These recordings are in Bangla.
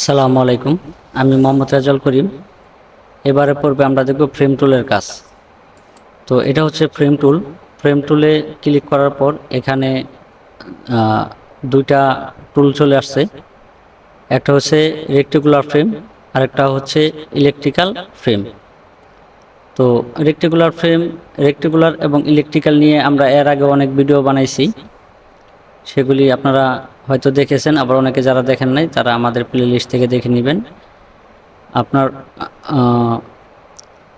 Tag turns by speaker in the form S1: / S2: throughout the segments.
S1: আসসালামু আলাইকুম। আমি মোহাম্মদ রাজাল করিম। এবারে পড়বে আমরা দেখব ফ্রেম টুলের কাজ। তো এটা হচ্ছে ফ্রেম টুল ফ্রেম টুলে ক্লিক করার পর এখানে দুইটা টুল চলে আসছে। একটা হচ্ছে রেক্টিকুলার ফ্রেম আর একটা হচ্ছে ইলেকট্রিক্যাল ফ্রেম তো রেক্টিকুলার ফ্রেম রেক্টিকুলার এবং ইলেকট্রিক্যাল নিয়ে আমরা এর আগে অনেক ভিডিও বানাইছি। সেগুলি আপনারা হয়তো দেখেছেন, আবার অনেকে যারা দেখেন নাই, তারা আমাদের প্লে লিস্ট থেকে দেখে নেবেন। আপনার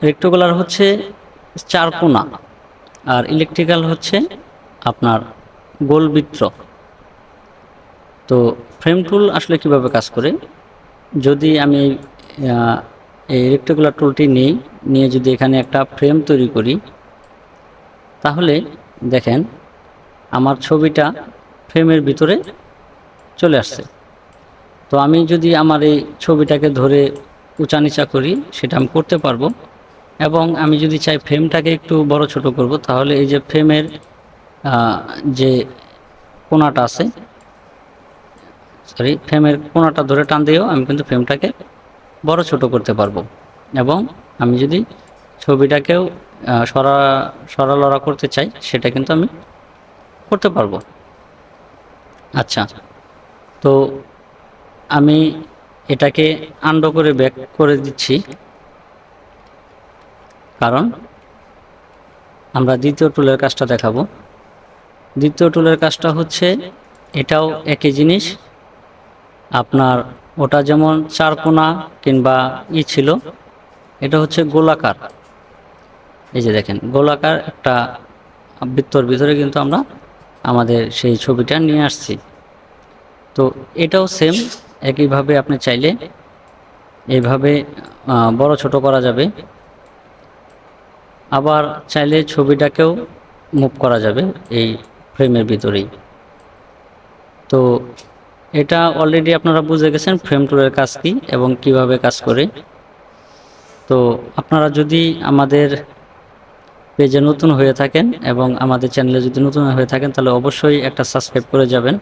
S1: রেক্টোকুলার হচ্ছে চার কোনা, আর ইলেকট্রিক্যাল হচ্ছে আপনার গোলবৃত্ত তো ফ্রেম টুল আসলে কীভাবে কাজ করে? যদি আমি এই রেক্টোকুলার টুলটি নিই, নিয়ে যদি এখানে একটা ফ্রেম তৈরি করি, তাহলে দেখেন, আমার ছবিটা ফ্রেমের ভিতরে চলে আসছে। তো আমি যদি আমার এই ছবিটাকে ধরে উঁচা নিচা করি সেটা আমি করতে পারব। এবং আমি যদি চাই ফ্রেমটাকে একটু বড় ছোট করব তাহলে এই যে ফ্রেমের যে কোনাটা আছে সরি ফ্রেমের কোনাটা ধরে টান দিয়েও আমি কিন্তু ফ্রেমটাকে বড় ছোট করতে পারব। এবং আমি যদি ছবিটাকেও আহ, সরা সরালড়া করতে চাই সেটা কিন্তু আমি করতে পারব। আচ্ছা। তো আমি এটাকে আন্ডো করে ব্যাক করে দিচ্ছি। কারণ আমরা দ্বিতীয় টুলের কাজটা দেখাবো। দ্বিতীয় টুলের কাজটা হচ্ছে এটাও একই জিনিস। আপনার ওটা যেমন চারকোনা কিংবা ই ছিল, এটা হচ্ছে গোলাকার। এই যে দেখেন, গোলাকার একটা বৃত্তর ভিতরে কিন্তু আমরা আমাদের সেই ছবিটা নিয়ে আসছি। তো এটাও সেম একইভাবে আপনি চাইলে এইভাবে আহ, বড় ছোট করা যাবে। আবার চাইলে ছবিটাকেও মুভ করা যাবে এই ফ্রেমের ভিতরেই। তো এটা অলরেডি আপনারা বুঝে গেছেন ফ্রেম টুলের কাজ কি এবং কীভাবে কাজ করে। তো আপনারা যদি আমাদের পেজে নতুন হয়ে থাকেন এবং আমাদের চ্যানেলে যদি নতুন হয়ে থাকেন, তাহলে অবশ্যই একটা সাবস্ক্রাইব করে যাবেন।